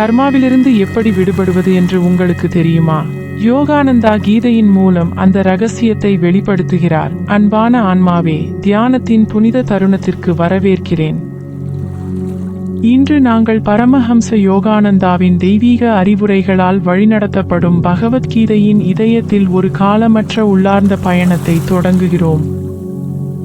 கர்மாவிலிருந்து எப்படி விடுபடுவது என்று உங்களுக்கு தெரியுமா? யோகானந்தா கீதையின் மூலம் அந்த ரகசியத்தை வெளிப்படுத்துகிறார். அன்பான ஆன்மாவே தியானத்தின் புனித தருணத்திற்கு வரவேற்கிறேன். இன்று நாங்கள் பரமஹம்ச யோகானந்தாவின் தெய்வீக அறிவுரைகளால் வழிநடத்தப்படும் பகவத்கீதையின் இதயத்தில் ஒரு காலமற்ற உள்ளார்ந்த பயணத்தை தொடங்குகிறோம்.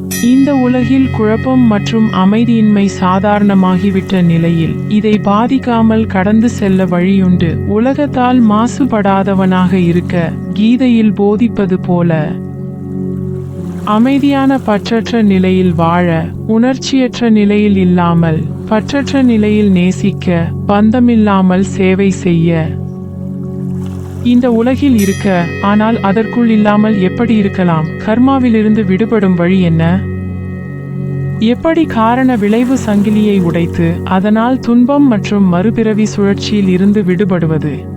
இந்த உலகில் குழப்பம் மற்றும் அமைதியின்மை சாதாரணமாகிவிட்ட நிலையில் இதை பாதிக்காமல் கடந்து செல்ல வழியுண்டு. உலகத்தால் மாசுபடாதவனாக இருக்க கீதையில் போதிப்பது போல அமைதியான பற்றற்ற நிலையில் வாழ உணர்ச்சியற்ற நிலையில் இல்லாமல் பற்றற்ற நிலையில் நேசிக்க பந்தமில்லாமல் சேவை செய்ய இந்த உலகில் இருக்க ஆனால் அதற்குள் இல்லாமல் எப்படி இருக்கலாம்? கர்மாவிலிருந்து விடுபடும் வழி என்ன? எப்படி காரண விளைவு சங்கிலியை உடைத்து அதனால் துன்பம் மற்றும் மறுபிறவி சுழற்சியில் இருந்து விடுபடுவது?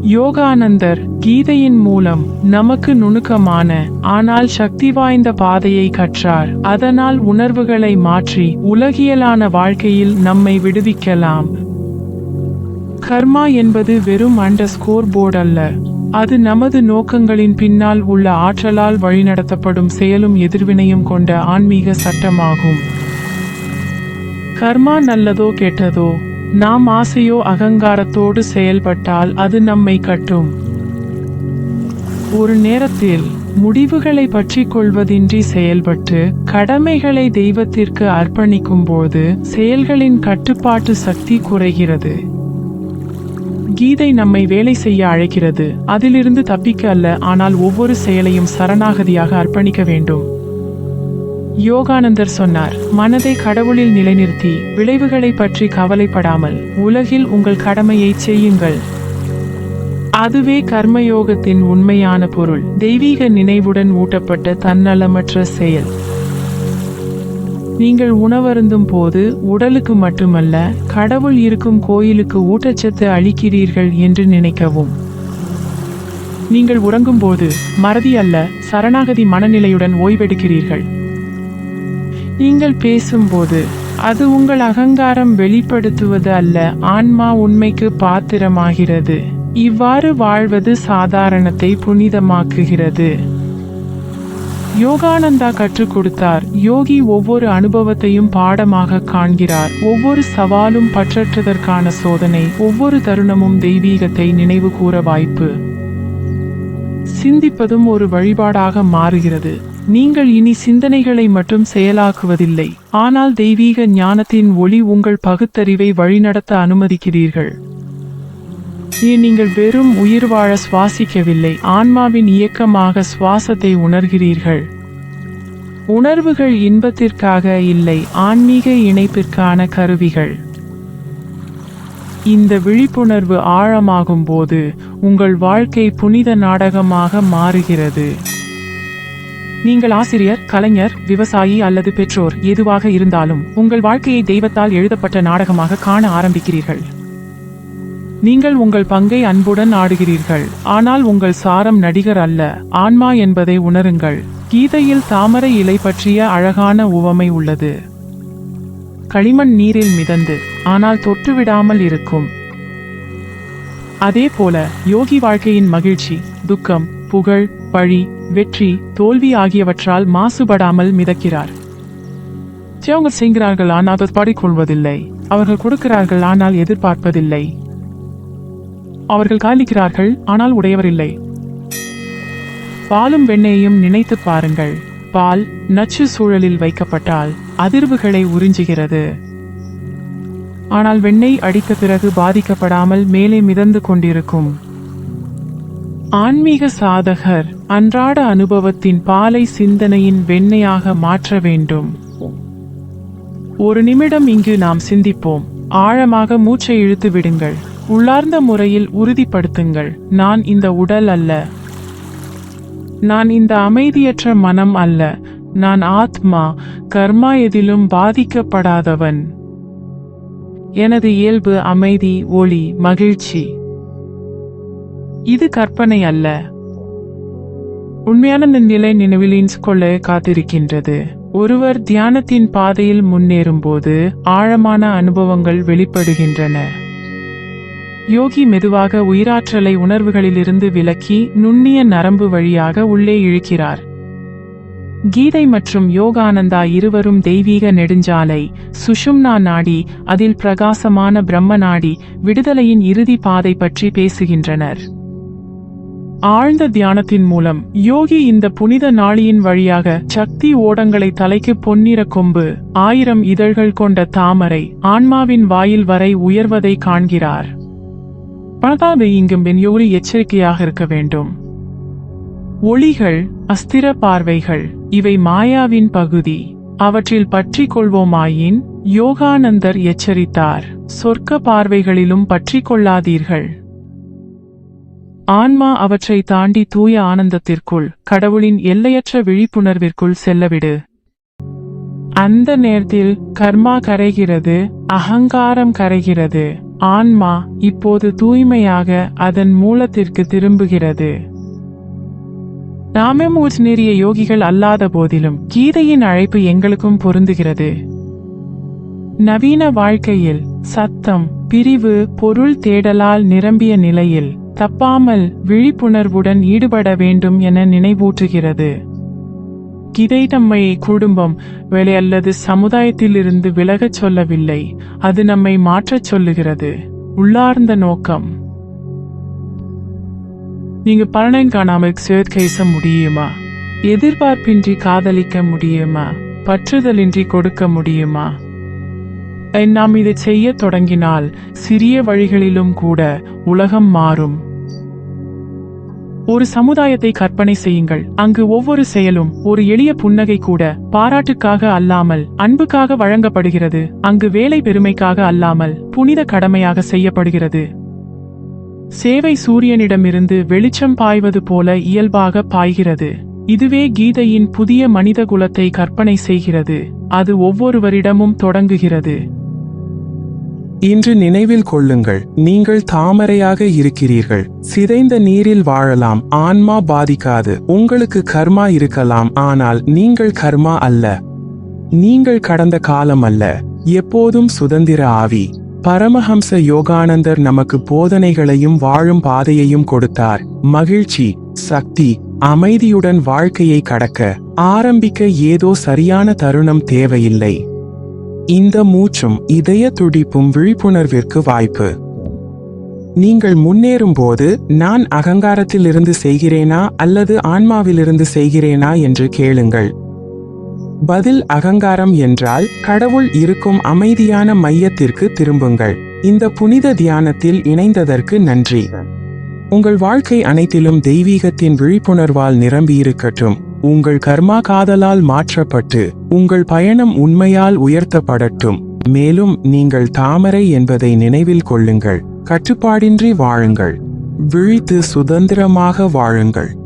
யோகானந்தர் கீதையின் மூலம் நமக்கு நுணுக்கமான ஆனால் சக்தி வாய்ந்த பாதையை கற்றார். அதனால் உணர்வுகளை மாற்றி உலகியலான வாழ்க்கையில் நம்மை விடுவிக்கலாம். கர்மா என்பது வெறும் அண்டர் ஸ்கோர் போர்டு அல்ல. அது நமது நோக்கங்களின் பின்னால் உள்ள ஆற்றலால் வழிநடத்தப்படும் செயலும் எதிர்வினையும் கொண்ட ஆன்மீக சட்டமாகும். கர்மா நல்லதோ கெட்டதோ நாம் ஆசையோ அகங்காரத்தோடு செயல்பட்டால் அது நம்மை கட்டும். ஒரு நேரத்தில் முடிவுகளை பற்றி கொள்வதின்றி செயல்பட்டு கடமைகளை தெய்வத்திற்கு அர்ப்பணிக்கும் போது செயல்களின் கட்டுப்பாட்டு சக்தி குறைகிறது. கீதை நம்மை வேலை செய்ய அழைக்கிறது. அதிலிருந்து தப்பிக்க அல்ல ஆனால் ஒவ்வொரு செயலையும் சரணாகதியாக அர்ப்பணிக்க வேண்டும். யோகானந்தர் சொன்னார் மனதை கடவுளில் நிலைநிறுத்தி விளைவுகளை பற்றி கவலைப்படாமல் உலகில் உங்கள் கடமையை செய்யுங்கள். அதுவே கர்மயோகத்தின் உண்மையான பொருள். தெய்வீக நினைவுடன் ஊட்டப்பட்ட தன்னலமற்ற செயல். நீங்கள் உணவருந்தும் போது உடலுக்கு மட்டுமல்ல கடவுள் இருக்கும் கோயிலுக்கு ஊட்டச்சத்து அளிக்கிறீர்கள் என்று நினைக்கவும். நீங்கள் உறங்கும்போது மறதி அல்ல சரணாகதி மனநிலையுடன் ஓய்வெடுக்கிறீர்கள். நீங்கள் பேசும்போது அது உங்கள் அகங்காரம் வெளிப்படுத்துவது அல்ல ஆன்மா உண்மைக்கு பாத்திரமாகிறது. இவ்வாறு வாழ்வது சாதாரணத்தை புனிதமாக்குகிறது. யோகானந்தா கற்றுக் கொடுத்தார். யோகி ஒவ்வொரு அனுபவத்தையும் பாடமாக காண்கிறார். ஒவ்வொரு சவாலும் பற்றற்றதற்கான சோதனை ஒவ்வொரு தருணமும் தெய்வீகத்தை நினைவு கூற வாய்ப்பு. சிந்திப்பதும் ஒரு வழிபாடாக மாறுகிறது. நீங்கள் இனி சிந்தனைகளை மட்டும் செயலாக்குவதில்லை. ஆனால் தெய்வீக ஞானத்தின் ஒளி உங்கள் பகுத்தறிவை வழிநடத்த அனுமதிக்கிறீர்கள். நீங்கள் வெறும் உயிர் வாழ சுவாசிக்கவில்லை. ஆன்மாவின் இயக்கமாக சுவாசத்தை உணர்கிறீர்கள். உணர்வுகள் இன்பத்திற்காக இல்லை ஆன்மீக இணைப்பிற்கான கருவிகள். இந்த விழிப்புணர்வு ஆழமாகும் போது உங்கள் வாழ்க்கை புனித நாடகமாக மாறுகிறது. நீங்கள் ஆசிரியர் கலைஞர் விவசாயி அல்லது பெற்றோர் எதுவாக இருந்தாலும் உங்கள் வாழ்க்கையை தெய்வத்தால் எழுதப்பட்ட நாடகமாக காண ஆரம்பிக்கிறீர்கள். நீங்கள் உங்கள் பங்கை அன்புடன் ஆடுகிறீர்கள். ஆனால் உங்கள் சாரம் நடிகர் அல்ல. ஆன்மா என்பதை உணருங்கள். கீதையில் தாமரை இலை பற்றிய அழகான உவமை உள்ளது. களிமண் நீரில் மிதந்து ஆனால் தொட்டுவிடாமல் இருக்கும். அதே போல யோகி வாழ்க்கையின் மகிழ்ச்சி துக்கம் புகழ் பழி வெற்றி தோல்வி ஆகியவற்றால் மாசுபடாமல் மிதக்கிறார். அவங்க செய்கிறார்கள் ஆனால் அதை பாடிக்கொள்வதில்லை. அவர்கள் கொடுக்கிறார்கள் ஆனால் எதிர்பார்ப்பதில்லை. அவர்கள் காலிக்கிறார்கள் ஆனால் உடையவரில்லை. பாலும் வெண்ணெயையும் நினைத்து பாருங்கள். பால் நச்சு சூழலில் வைக்கப்பட்டால் அதிர்வுகளை உறிஞ்சுகிறது. ஆனால் வெண்ணெய் அடித்த பிறகு பாதிக்கப்படாமல் மேலே மிதந்து கொண்டிருக்கும். ஆன்மீக சாதகர் அன்றாட அனுபவத்தின் பாலை சிந்தனையின் வெண்ணையாக மாற்ற வேண்டும். ஒரு நிமிடம் இங்கு நாம் சிந்திப்போம். ஆழமாக மூச்சை இழுத்து விடுங்கள். உள்ளார்ந்த முறையில் உறுதிப்படுத்துங்கள். நான் இந்த உடல் அல்ல. நான் இந்த அமைதியற்ற மனம் அல்ல. நான் ஆத்மா கர்மா எதிலும் பாதிக்கப்படாதவன். எனது இயல்பு அமைதி ஒளி மகிழ்ச்சி. இது கற்பனை அல்ல. உண்மையான நிலை நினைவில் கொள்ள காத்திருக்கின்றது. ஒருவர் தியானத்தின் பாதையில் முன்னேறும்போது ஆழமான அனுபவங்கள் வெளிப்படுகின்றன. யோகி மெதுவாக உயிராற்றலை உணர்வுகளிலிருந்து விலக்கி நுண்ணிய நரம்பு வழியாக உள்ளே இழுக்கிறார். கீதை மற்றும் யோகானந்தா இருவரும் தெய்வீக நெடுஞ்சாலை சுஷும்னா நாடி அதில் பிரகாசமான பிரம்ம நாடி விடுதலையின் இறுதி பாதை பற்றி பேசுகின்றனர். ஆழ்ந்த தியானத்தின் மூலம் யோகி இந்த புனித நாளியின் வழியாக சக்தி ஓடங்களை தலைக்கு பொன்னிற கொம்பு ஆயிரம் இதழ்கள் கொண்ட தாமரை ஆன்மாவின் வாயில் வரை உயர்வதை காண்கிறார். பணதாது இங்கும் பெண்யோரி எச்சரிக்கையாக இருக்க வேண்டும். ஒளிகள் அஸ்திர பார்வைகள் இவை மாயாவின் பகுதி. அவற்றில் பற்றி கொள்வோமாயின் யோகானந்தர் எச்சரித்தார். சொர்க்க பார்வைகளிலும் பற்றி கொள்ளாதீர்கள். ஆன்மா அவற்றை தாண்டி தூய ஆனந்தத்திற்குள் கடவுளின் எல்லையற்ற விழிப்புணர்விற்குள் செல்லவிடு. அந்த நேரத்தில் கர்மா கரைகிறது அகங்காரம் கரைகிறது. ஆன்மா இப்போது தூய்மையாக அதன் மூலத்திற்கு திரும்புகிறது. நாமே மூச்சு யோகிகள் அல்லாத போதிலும் கீதையின் அழைப்பு எங்களுக்கும் பொருந்துகிறது. நவீன வாழ்க்கையில் சத்தம் பிரிவு பொருள் தேடலால் நிரம்பிய நிலையில் தப்பாமல் விழிப்புணர்வுடன் ஈடுபட வேண்டும் என நினைவூற்றுகிறது கிதை நம்மை குடும்பம் வேலை அல்லது சமுதாயத்திலிருந்து விலகச் சொல்லவில்லை. அது நம்மை மாற்றச் சொல்லுகிறது. உள்ளார்ந்த நோக்கம். நீங்க பலனை காணாமல் சேர்க்கைச முடியுமா? எதிர்பார்ப்பின்றி காதலிக்க முடியுமா? பற்றுதலின்றி கொடுக்க முடியுமா? நாம் இதை செய்ய தொடங்கினால் சிறிய வழிகளிலும் கூட உலகம் மாறும். ஒரு சமுதாயத்தை கற்பனை செய்யுங்கள். அங்கு ஒவ்வொரு செயலும் ஒரு எளிய புன்னகை கூட பாராட்டுக்காக அல்லாமல் அன்புக்காக வழங்கப்படுகிறது. அங்கு வேலை பெருமைக்காக அல்லாமல் புனித கடமையாக செய்யப்படுகிறது. சேவை சூரியனிடமிருந்து வெளிச்சம் பாய்வது போல இயல்பாக பாய்கிறது. இதுவே கீதையின் புதிய மனித குலத்தை கற்பனை செய்கிறது. அது ஒவ்வொருவரிடமும் தொடங்குகிறது. இன்று நினைவில் கொள்ளுங்கள் நீங்கள் தாமரையாக இருக்கிறீர்கள். சிதைந்த நீரில் வாழலாம் ஆன்மா பாதிக்காது உங்களுக்கு கர்மா இருக்கலாம் ஆனால் நீங்கள் கர்மா அல்ல. நீங்கள் கடந்த காலம் அல்ல எப்போதும் சுதந்திர ஆவி. பரமஹம்ச யோகானந்தர் நமக்கு போதனைகளையும் வாழும் பாதையையும் கொடுத்தார். மகிழ்ச்சி சக்தி அமைதியுடன் வாழ்க்கையை கடக்க ஆரம்பிக்க ஏதோ சரியான தருணம் தேவையில்லை. இந்த மூச்சும் இதய துடிப்பும் விழிப்புணர்விற்கு வாய்ப்பு. நீங்கள் முன்னேறும் போது நான் அகங்காரத்திலிருந்து செய்கிறேனா அல்லது ஆன்மாவிலிருந்து செய்கிறேனா என்று கேளுங்கள். பதில் அகங்காரம் என்றால் கடவுள் இருக்கும் அமைதியான மையத்திற்கு திரும்புங்கள். இந்த புனித தியானத்தில் இணைந்ததற்கு நன்றி. உங்கள் வாழ்க்கை அனைத்திலும் தெய்வீகத்தின் விழிப்புணர்வால் நிரம்பியிருக்கட்டும். உங்கள் கர்மா காதலால் மாற்றப்பட்டு உங்கள் பயணம் உண்மையால் உயர்த்தப்படட்டும். மேலும் நீங்கள் தாமரை என்பதை நினைவில் கொள்ளுங்கள். கட்டுப்பாடின்றி வாழுங்கள். விழித்து சுதந்திரமாக வாழுங்கள்.